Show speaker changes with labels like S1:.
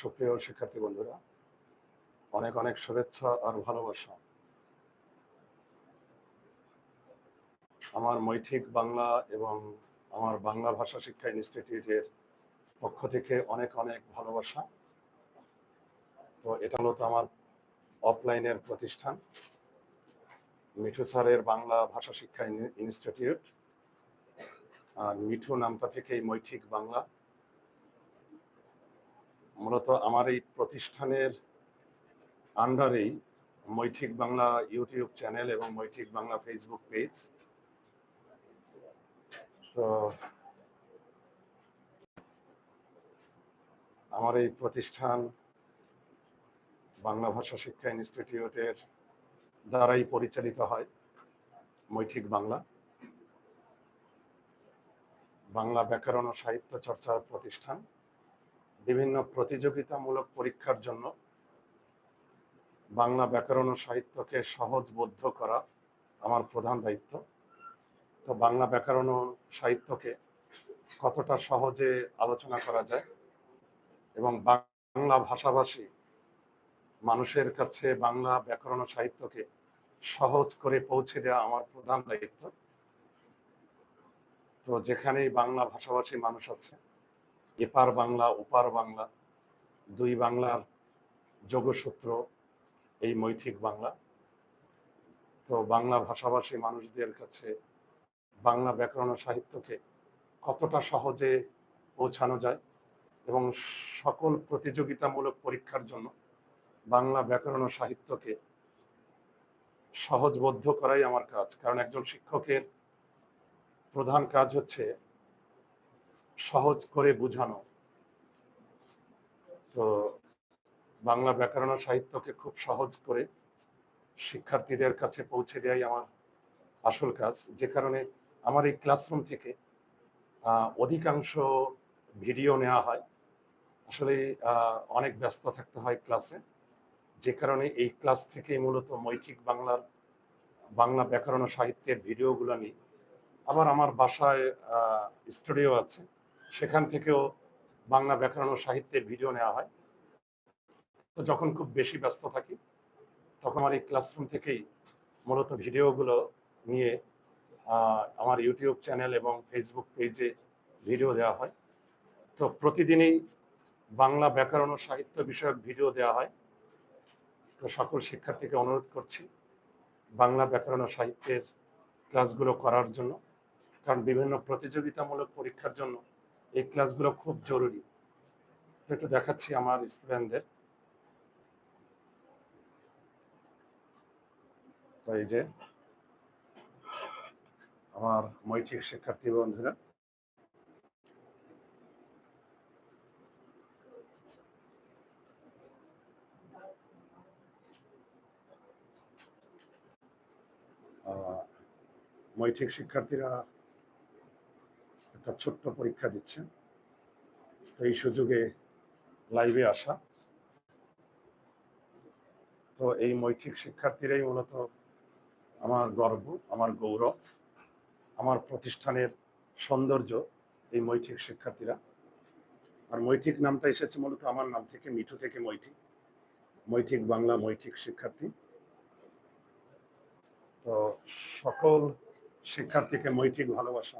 S1: সুপ্রিয় শিক্ষার্থী বন্ধুরা, অনেক অনেক শুভেচ্ছা আর ভালোবাসা। আমার মৈঠিক বাংলা এবং আমার বাংলা ভাষা শিক্ষা ইনস্টিটিউটের পক্ষ থেকে অনেক অনেক ভালোবাসা। তো এটা হলো তো আমার অফলাইনের প্রতিষ্ঠান, মিঠু স্যারের বাংলা ভাষা শিক্ষা ইনস্টিটিউট। আর মিঠু নামটা থেকেই মৈঠিক বাংলা। মূলত আমার এই প্রতিষ্ঠানের আন্ডারেই মৈঠিক বাংলা ইউটিউব চ্যানেল এবং মৈঠিক বাংলা ফেসবুক পেজ। তো আমার এই প্রতিষ্ঠান বাংলা ভাষা শিক্ষা ইনস্টিটিউটের দ্বারাই পরিচালিত হয় মৈঠিক বাংলা। বাংলা ব্যাকরণ ও সাহিত্য চর্চার প্রতিষ্ঠান। বিভিন্ন প্রতিযোগিতামূলক পরীক্ষার জন্য বাংলা ব্যাকরণ ও সাহিত্যকে সহজবোধ্য করা আমার প্রধান দায়িত্ব। তো বাংলা ব্যাকরণ ও সাহিত্যকে কতটা সহজে আলোচনা করা যায় এবং বাংলা ভাষাভাষী মানুষের কাছে বাংলা ব্যাকরণ ও সাহিত্যকে সহজ করে পৌঁছে দেওয়া আমার প্রধান দায়িত্ব। তো যেখানেই বাংলা ভাষাভাষী মানুষ আছে এপার বাংলা, ওপার বাংলা, দুই বাংলার যোগসূত্র এই মৈঠিক বাংলা। তো বাংলা ভাষাভাষী মানুষদের কাছে বাংলা ব্যাকরণ সাহিত্যকে কতটা সহজে পৌঁছানো যায় এবং সকল প্রতিযোগিতামূলক পরীক্ষার জন্য বাংলা ব্যাকরণ সাহিত্যকে সহজবদ্ধ করাই আমার কাজ। কারণ একজন শিক্ষকের প্রধান কাজ হচ্ছে সহজ করে বোঝানো। তো বাংলা ব্যাকরণ সাহিত্যকে খুব সহজ করে শিক্ষার্থীদের কাছে পৌঁছে দেওয়াই আমার আসল কাজ। যে কারণে আমার এই ক্লাসরুম থেকে অধিকাংশ ভিডিও নেওয়া হয়। আসলে অনেক ব্যস্ত থাকতে হয় ক্লাসে। যে কারণে এই ক্লাস থেকেই মূলত মৈঠিক বাংলার, বাংলা ব্যাকরণ সাহিত্যের ভিডিওগুলো নিই। আবার আমার বাসায় স্টুডিও আছে। সেখান থেকেও বাংলা ব্যাকরণ ও সাহিত্যের ভিডিও নেওয়া হয়। তো যখন খুব বেশি ব্যস্ত থাকি, তখন আমার এই ক্লাসরুম থেকেই মূলত ভিডিওগুলো নিয়ে আমার ইউটিউব চ্যানেল এবং ফেসবুক পেজে ভিডিও দেওয়া হয়। তো প্রতিদিনই বাংলা ব্যাকরণ ও সাহিত্য বিষয়ক ভিডিও দেওয়া হয়। তো সকল শিক্ষার্থীকে অনুরোধ করছি বাংলা ব্যাকরণ ও সাহিত্যের ক্লাসগুলো করার জন্য, কারণ বিভিন্ন প্রতিযোগিতামূলক পরীক্ষার জন্য এই ক্লাসগুলো খুব জরুরি। একটু দেখাচ্ছি আমার স্টুডেন্টদের। এই যে, আমার মৈঠিক শিক্ষার্থী বন্ধুরা। মৈঠিক শিক্ষার্থীরা একটা ছোট্ট পরীক্ষা দিচ্ছেন। তো এই সুযোগে লাইভে আসা। তো এই মৈঠিক শিক্ষার্থীরাই মূলত আমার গর্ব, আমার গৌরব, আমার প্রতিষ্ঠানের সৌন্দর্য এই মৈঠিক শিক্ষার্থীরা। আর মৈঠিক নামটা এসেছে মূলত আমার নাম থেকে, মিঠু থেকে মৈঠিক মৈঠিক বাংলা মৈঠিক শিক্ষার্থী। তো সকল শিক্ষার্থীকে মৈঠিক ভালোবাসা।